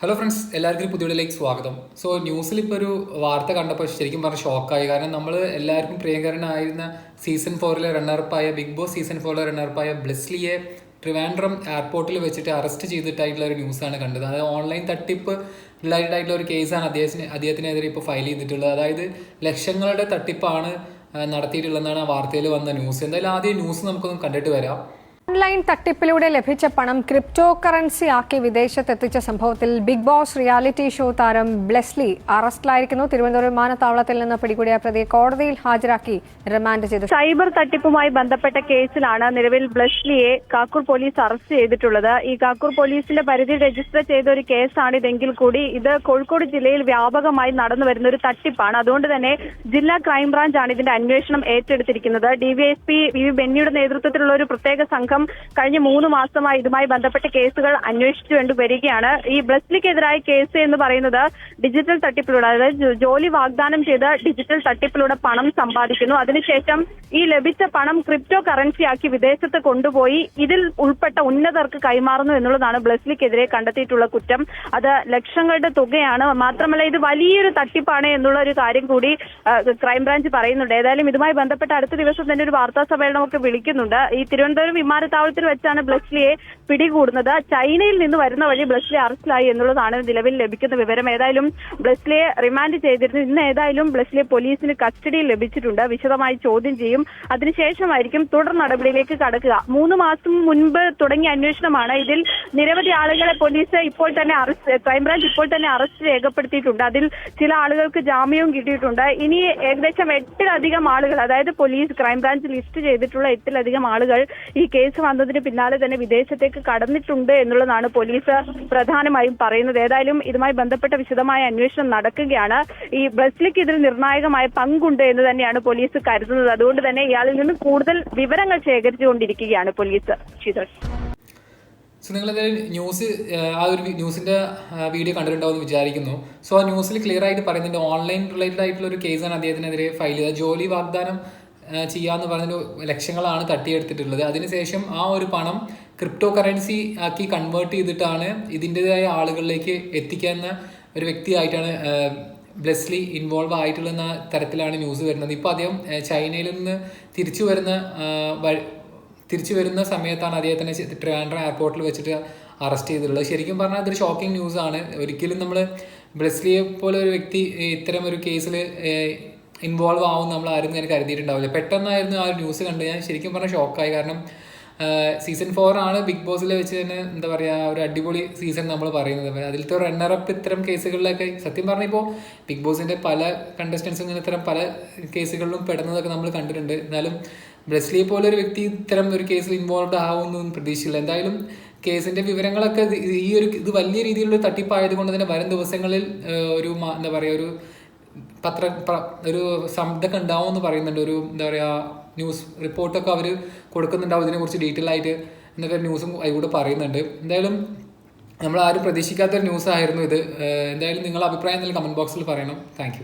Hello friends എല്ലാവർക്കും പുതിയ വീഡിയോയിലേക്ക് സ്വാഗതം. സോ ന്യൂസിൽ ഇപ്പോൾ ഒരു വാർത്ത കണ്ടപ്പോൾ ശരിക്കും പറഞ്ഞ ഷോക്കായി കാരണം നമ്മൾ എല്ലാവർക്കും പ്രിയങ്കരനായിരുന്ന സീസൺ ഫോറിലെ റണ്ണറപ്പായ ബിഗ് ബോസ് സീസൺ ഫോറിലെ റണ്ണറപ്പായ ബ്ലെസ്ലിയെ ട്രിവാൻഡ്രം എയർപോർട്ടിൽ വെച്ചിട്ട് അറസ്റ്റ് ചെയ്തിട്ടായിട്ടുള്ള ഒരു ന്യൂസാണ് കണ്ടത്. അതായത് ഓൺലൈൻ തട്ടിപ്പ് റിലേറ്റഡ് ആയിട്ടുള്ള ഒരു കേസാണ് അദ്ദേഹത്തിന് അദ്ദേഹത്തിനെതിരെ ഇപ്പോൾ ഫയൽ ചെയ്തിട്ടുള്ളത്. അതായത് ലക്ഷങ്ങളുടെ തട്ടിപ്പാണ് നടത്തിയിട്ടുള്ളതെന്നാണ് ആ വാർത്തയിൽ വന്ന ന്യൂസ് എന്തായാലും ആദ്യം ന്യൂസ് നമുക്കൊന്ന് കണ്ടിട്ട് വരാം. ഓൺലൈൻ തട്ടിപ്പിലൂടെ ലഭിച്ച പണം ക്രിപ്റ്റോ കറൻസി ആക്കി വിദേശത്തെത്തിച്ച സംഭവത്തിൽ ബിഗ് ബോസ് റിയാലിറ്റി ഷോ താരം ബ്ലെസ്ലി അറസ്റ്റിലായിരിക്കുന്നു. തിരുവനന്തപുരം വിമാനത്താവളത്തിൽ നിന്ന് പിടികൂടിയ പ്രതിയെ കോടതിയിൽ ഹാജരാക്കി റിമാൻഡ് ചെയ്തു. സൈബർ തട്ടിപ്പുമായി ബന്ധപ്പെട്ട കേസിലാണ് നിലവിൽ ബ്ലെസ്ലിയെ കാക്കൂർ പോലീസ് അറസ്റ്റ് ചെയ്തിട്ടുള്ളത്. ഈ കാക്കൂർ പോലീസിന്റെ പരിധി രജിസ്റ്റർ ചെയ്ത ഒരു കേസാണ് ഇതെങ്കിൽ കൂടി ഇത് കോഴിക്കോട് ജില്ലയിൽ വ്യാപകമായി നടന്നു വരുന്ന ഒരു തട്ടിപ്പാണ്. അതുകൊണ്ട് തന്നെ ജില്ലാ ക്രൈംബ്രാഞ്ച് ആണ് ഇതിന്റെ അന്വേഷണം ഏറ്റെടുത്തിരിക്കുന്നത്. ഡിവൈഎസ്പി വി വി ബെന്നിയുടെ നേതൃത്വത്തിലുള്ള ഒരു പ്രത്യേക സംഘം കഴിഞ്ഞ മൂന്ന് മാസമായി ഇതുമായി ബന്ധപ്പെട്ട കേസുകൾ അന്വേഷിച്ചു കൊണ്ട് വരികയാണ്. ഈ ബ്ലസ്ലിക്കെതിരായ കേസ് എന്ന് പറയുന്നത് ഡിജിറ്റൽ തട്ടിപ്പിലൂടെ അതായത് ജോലി വാഗ്ദാനം ചെയ്ത് ഡിജിറ്റൽ തട്ടിപ്പിലൂടെ പണം സമ്പാദിക്കുന്നു. അതിനുശേഷം ഈ ലഭിച്ച പണം ക്രിപ്റ്റോ കറൻസിയാക്കി വിദേശത്ത് കൊണ്ടുപോയി. ഇതിൽ ഉൾപ്പെട്ട ഉന്നതർക്ക് കൈമാറുന്നു എന്നുള്ളതാണ് ബ്ലസ്ലിക്കെതിരെ കണ്ടെത്തിയിട്ടുള്ള കുറ്റം. അത് ലക്ഷങ്ങളുടെ തുകയാണ്. മാത്രമല്ല ഇത് വലിയൊരു തട്ടിപ്പാണ് എന്നുള്ള ഒരു കാര്യം കൂടി ക്രൈംബ്രാഞ്ച് പറയുന്നുണ്ട്. ഏതായാലും ഇതുമായി ബന്ധപ്പെട്ട അടുത്ത ദിവസം തന്നെ ഒരു വാർത്താ സമ്മേളനമൊക്കെ വിളിക്കുന്നുണ്ട്. ഈ തിരുവനന്തപുരം വിമാനത്താവളത്തിൽ വെച്ചാണ് ബ്ലസ്ലിയെ പിടികൂടുന്നത്. ചൈനയിൽ നിന്ന് വരുന്ന വഴി ബ്ലസ്ലി അറസ്റ്റിലായി എന്നുള്ളതാണ് നിലവിൽ ലഭിക്കുന്ന വിവരം. ഏതായാലും ബ്ലസ്ലിയെ റിമാൻഡ് ചെയ്തിരുന്നു. ഇന്ന് ഏതായാലും ബ്ലസ്ലിയെ പോലീസിന് കസ്റ്റഡിയിൽ ലഭിച്ചിട്ടുണ്ട്. വിശദമായി ചോദ്യം ചെയ്യും. അതിനുശേഷമായിരിക്കും തുടർ നടപടിയിലേക്ക് കടക്കുക. മൂന്ന് മാസം മുൻപ് തുടങ്ങിയ അന്വേഷണമാണ് ഇതിൽ നിരവധി ആളുകളെ പോലീസ് ഇപ്പോൾ തന്നെ അറസ്റ്റ് ക്രൈംബ്രാഞ്ച് ഇപ്പോൾ തന്നെ അറസ്റ്റ് രേഖപ്പെടുത്തിയിട്ടുണ്ട്. അതിൽ ചില ആളുകൾക്ക് ജാമ്യവും കിട്ടിയിട്ടുണ്ട്. ഇനി ഏകദേശം എട്ടിലധികം ആളുകൾ അതായത് പോലീസ് ക്രൈംബ്രാഞ്ച് ലിസ്റ്റ് ചെയ്തിട്ടുള്ള എട്ടിലധികം ആളുകൾ ഈ കേസ് വന്നതിന് പിന്നാലെ തന്നെ വിദേശത്തേക്ക് കടന്നിട്ടുണ്ട് എന്നുള്ളതാണ് പോലീസ് പ്രധാനമായും പറയുന്നത്. ഏതായാലും ഇതുമായി ബന്ധപ്പെട്ട വിശദമായ അന്വേഷണം നടക്കുകയാണ്. ഈ ബ്രസ്ലിക്ക് ഇതിൽ നിർണായകമായ പങ്കുണ്ട് എന്ന് തന്നെയാണ് പോലീസ് കരുതുന്നത്. അതുകൊണ്ട് തന്നെ ഇയാളിൽ നിന്ന് കൂടുതൽ വിവരങ്ങൾ ശേഖരിച്ചുകൊണ്ടിരിക്കുകയാണ് പോലീസ്. ശീതൾ സോ എന്തായാലും ന്യൂസ് ആ ഒരു ന്യൂസിന്റെ വീഡിയോ കണ്ടിട്ടുണ്ടാവും വിചാരിക്കുന്നു. സോ ആ ന്യൂസിൽ ക്ലിയർ ആയിട്ട് പറയുന്നുണ്ട് ഓൺലൈൻ റിലേറ്റഡ് ആയിട്ടുള്ള ഒരു കേസാണ് അദ്ദേഹത്തിനെതിരെ ഫയൽ ചെയ്തത്. ജോലി വാഗ്ദാനം ചെയ്യാന്ന് പറഞ്ഞൊരു ലക്ഷങ്ങളാണ് തട്ടിയെടുത്തിട്ടുള്ളത്. അതിനുശേഷം ആ ഒരു പണം ക്രിപ്റ്റോ കറൻസി ആക്കി കൺവേർട്ട് ചെയ്തിട്ടാണ് ഇതിന്റെതായ ആളുകളിലേക്ക് എത്തിക്കുന്ന ഒരു വ്യക്തിയായിട്ടാണ് ബ്ലെസ്ലി ഇൻവോൾവ് ആയിട്ടുള്ള തരത്തിലാണ് ന്യൂസ് വരുന്നത്. ഇപ്പോൾ അദ്ദേഹം ചൈനയിൽ നിന്ന് തിരിച്ചു വരുന്ന തിരിച്ചു വരുന്ന സമയത്താണ് അദ്ദേഹത്തിനെ ട്രിവാൻഡ്രം എയർപോർട്ടിൽ വെച്ചിട്ട് അറസ്റ്റ് ചെയ്തിട്ടുള്ളത്. ശരിക്കും പറഞ്ഞാൽ അതൊരു ഷോക്കിംഗ് ന്യൂസ് ആണ്. ഒരിക്കലും നമ്മൾ ബ്ലെസ്ലിയെ പോലെ ഒരു വ്യക്തി ഇത്തരം ഒരു കേസിൽ ഇൻവോൾവ് ആവും നമ്മൾ ആരും തന്നെ കരുതിയിട്ടുണ്ടാവില്ല. പെട്ടെന്നായിരുന്നു ആ ഒരു ന്യൂസ് കണ്ട്. ഞാൻ ശരിക്കും പറഞ്ഞാൽ ഷോക്കായി കാരണം സീസൺ ഫോർ ആണ് ബിഗ് ബോസിൽ വെച്ച് തന്നെ എന്താ പറയുക ഒരു അടിപൊളി സീസൺ നമ്മൾ പറയുന്നത്. അതിലത്തെ റണ്ണറപ്പ് ഇത്തരം കേസുകളിലൊക്കെ സത്യം പറഞ്ഞാൽ ഇപ്പോൾ ബിഗ് ബോസിന്റെ പല കണ്ടസ്റ്റൻസും ഇങ്ങനെ ഇത്തരം പല കേസുകളിലും പെടുന്നതൊക്കെ നമ്മൾ കണ്ടിട്ടുണ്ട്. എന്നാലും ബ്രസ്ലി പോലെ ഒരു വ്യക്തി ഇത്തരം ഒരു കേസിൽ ഇൻവോൾവ് ആവുമെന്നൊന്നും പ്രതീക്ഷിച്ചില്ല. എന്തായാലും കേസിന്റെ വിവരങ്ങളൊക്കെ ഈ ഒരു ഇത് വലിയ രീതിയിലുള്ള തട്ടിപ്പായത് കൊണ്ട് തന്നെ വരും ദിവസങ്ങളിൽ ഒരു എന്താ പറയുക ഒരു പത്ര ഒരു ഇതൊക്കെ ഉണ്ടാവും എന്ന് പറയുന്നുണ്ട്. ഒരു എന്താ പറയുക ന്യൂസ് റിപ്പോർട്ടൊക്കെ അവർ കൊടുക്കുന്നുണ്ടാവും ഇതിനെക്കുറിച്ച് ഡീറ്റെയിൽ ആയിട്ട് എന്നൊക്കെ ന്യൂസും അതിലൂടെ പറയുന്നുണ്ട്. എന്തായാലും നമ്മൾ ആരും പ്രതീക്ഷിക്കാത്തൊരു ന്യൂസ് ആയിരുന്നു ഇത് എന്തായാലും നിങ്ങളുടെ അഭിപ്രായം എന്തെങ്കിലും കമന്റ് ബോക്സിൽ പറയണം. താങ്ക്